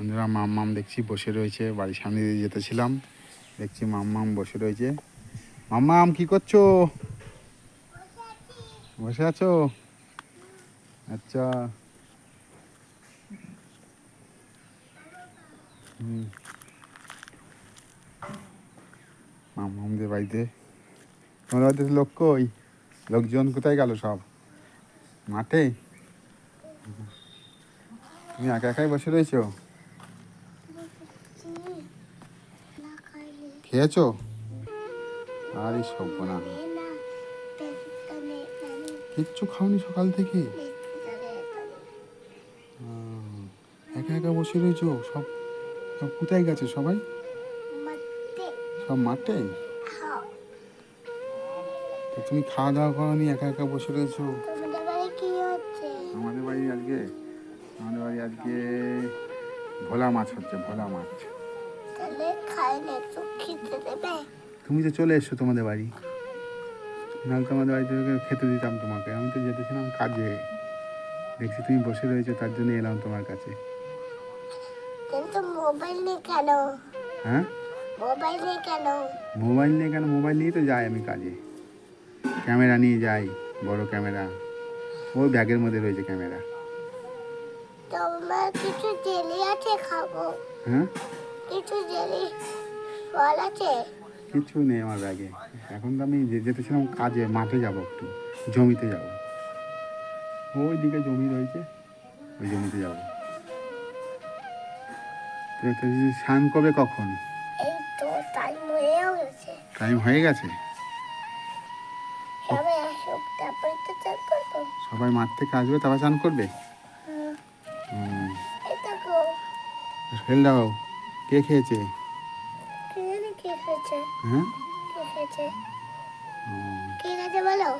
বন্ধুরা, মাম্মাম দেখছি বসে রয়েছে। বাড়ির সামনে দিয়ে যেতেছিলাম। দেখছি মাম্মাম বসে রয়েছে। মাম্মাম, কি করছ? বসে আছো? আচ্ছা। হুম। মাম্মামদের বাড়িতে। তোমার বাড়িতে লোক কই? লোকজন কোথায় গেল সব? মাঠে? তুমি একা একাই বসে রয়েছো? খেয়েছো? আরে সব না। কিচ্ছু খাওনি সকাল থেকে? একা একা বসে রয়েছো? সব সব কোথায় গেছে সবাই? সব মাঠে? তুমি খাওয়া দাওয়া করনি একা একা বসে রয়েছো? আমাদের বাড়ি আজকে আমাদের বাড়ি আজকে ভোলা মাছ হচ্ছে ভোলা মাছ। তুমি তো চলে এসছো তোমাদের বাড়ি। নাহলে তোমাদের বাড়িতে খেতে দিতাম তোমাকে। আমি তো যেতেছিলাম কাজে। দেখছি তুমি বসে রয়েছো তার জন্য এলাম তোমার কাছে। কিন্তু মোবাইল নেই কেন? হ্যাঁ? মোবাইল নেই কেন? মোবাইল নিয়ে কেন? মোবাইল নিয়ে তো যাই আমি কাজে। ক্যামেরা নিয়ে যাই বড় ক্যামেরা। ওই ব্যাগের মধ্যে রয়েছে ক্যামেরা। তোমার কিছু জেলি আছে খাব। হ্যাঁ? কিছু জেলি ফল আছে? কিছু নেই আমার ব্যাগে। এখন তো আমি যেতেছিলাম কাজে মাঠে যাব একটু জমিতে যাব। ওই দিকে জমি রয়েছে ওই জমিতে যাব। স্নান কবে কখন? এই তো টাইম হয়েও গেছে। টাইম হয়ে গেছে? সবাই চান মাঠ থেকে আসবে তারপর স্নান করবে? হুম, দাও। কে খেয়েছে? হ্যাঁ? বলো?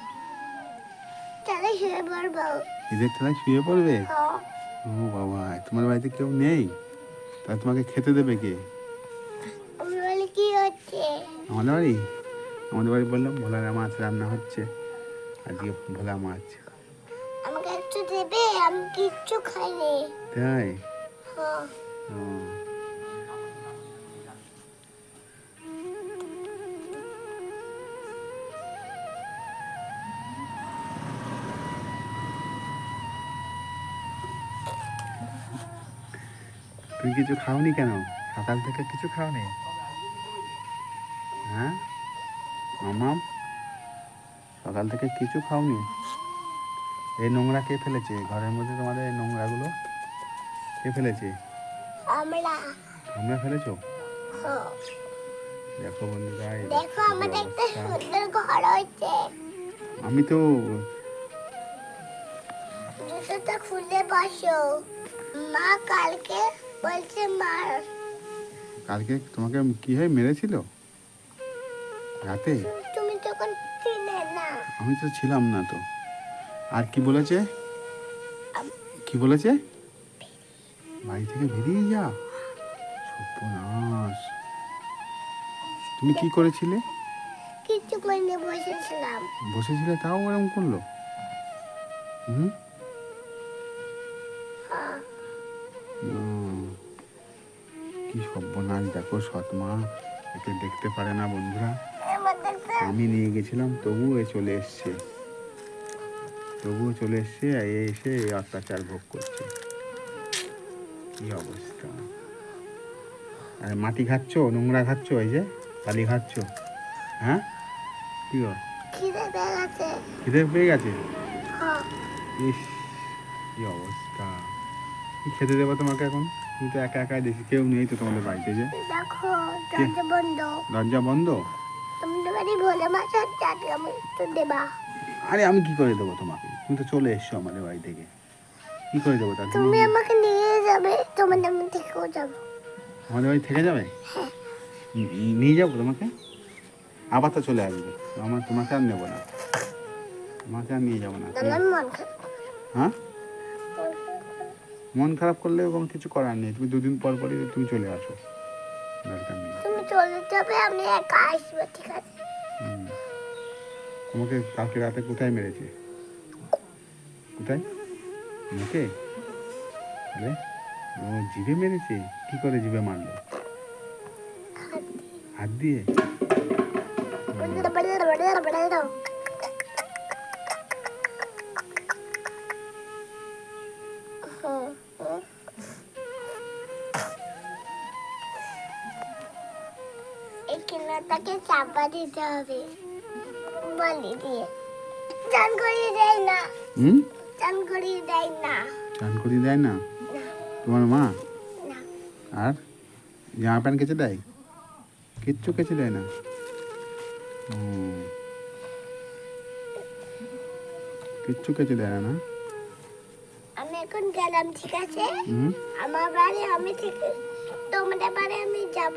ঈদের খেলায় শুয়ে পড়বে? হ্যাঁ। ও বাবা তোমার বাড়িতে কেউ নেই? তাহলে তোমাকে খেতে দেবে কে? আমাদের বাড়ি? আমাদের বাড়ি বললাম ভোলা মাছ রান্না হচ্ছে। আজকে ভোলা মাছ। আমাকে একটু দেবে আমি কিচ্ছু খাইনি। তাই? হ্যাঁ। তুমি কিছু খাওনি কেন? সকাল থেকে কিছু খাওনি? হ্যাঁ? মামাম সকাল থেকে কিছু খাওনি? এই নোংরা কে ফেলেছে? ঘরের মধ্যে তোমাদের এই নোংরাগুলো কে ফেলেছে? আমরা। ফেলেছো? দেখো বন্ধুরা এই দেখো আমাদের একটা সুন্দর ঘর হয়েছে। আমি তো জুতোটা খুলে বসো। মা কালকে বলছে মার। কালকে তোমাকে কি হয় মেরেছিল? রাতে? তুমি তখন ছিলে না। আমি তো ছিলাম না তো। আর কি বলেছে? কি বলেছে? বাড়ি থেকে বেরিয়ে যা। সর্বনাশ। তুমি কি করেছিলে? কিছু করে বসেছিলাম। বসেছিলে তাও এরকম করল? হুম? হ্যাঁ। কি সর্বনাশ দেখো সৎমা একে দেখতে পারে না বন্ধুরা। আমি নিয়ে গেছিলাম তবুও এ চলে এসছে। তবুও চলে এসছে এ এসে এই অত্যাচার ভোগ করছে। কি অবস্থা। আর মাটি খাচ্ছ নোংরা খাচ্ছ এই যে বালি খাচ্ছ? হ্যাঁ? কি গো? খিদে পেয়ে গেছে। খিদে পেয়ে গেছে? হ্যাঁ। ইস কি অবস্থা। কি খেতে দেবো তোমাকে এখন? তুমি তো একা একাই দেখি কেউ নেই তো তোমাদের বাড়িতে যে। দেখো দরজা বন্ধ। দরজা বন্ধ? তোমাদের বাড়ি ভোলে মাছ চাটনি আমি তো দেবা। আরে আমি কি করে দেবো তোমাকে? তুমি তো চলে এসছো আমাদের বাড়ি থেকে। কি করে দেবো তা তুমি আমাকে নিয়ে যাবে তোমাদের আমি থেকেও যাব। আমাদের বাড়ি থেকে যাবে? নিয়ে যাব তোমাকে? আবার তো চলে আসবে। আমার তোমাকে আর নেব না। তোমাকে আর নিয়ে যাব না। হ্যাঁ? মন খারাপ করলে কোনো কিছু করার নেই। তুমি দুদিন পর পরই তুমি চলে আসো। দরকার নেই। তুমি চলে যাবে আমি একা আসব ঠিক আছে? তোমাকে কালকে রাতে কোথায় মেরেছে? কোথায়? মুখে ও জিভে মেরেছে? কি করে জিভে মারলো? হাত দিয়ে। এই কিনাটাকে চাপা দিতে হবে। বলি দিয়ে। চান করিয়ে দেয় না। হুম? চান করিয়ে দেয় না। চান করিয়ে দেয় না? তোমার মা? আর? জামা প্যান্ট কেচে দেয়? কিচ্ছু কেচে দেয় না? কিচ্ছু কেচে দেয় না না? আমি এখন গেলাম ঠিক আছে? আমার বাড়ি আমি ঠিক তোমাদের বাড়ি আমি যাব।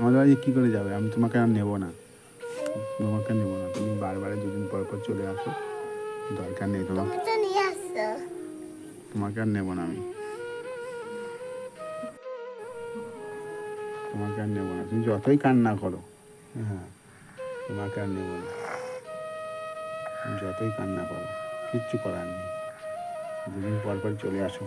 আমাদের বাড়ি কী করে যাবে? আমি তোমাকে আর নেব না। তোমাকে নেব না। তুমি বারবার দুদিন পর পর চলে আসো। দরকার নেই তোমাকে। তো নিয়ে আসছো তোমাকে আর নেব না আমি। তোমাকে আর নেব না। তুমি যতই কান্না করো হ্যাঁ তোমাকে আর নেব না। যতই কান্না করো কিচ্ছু করার নেই। দুদিন পর পর চলে আসো।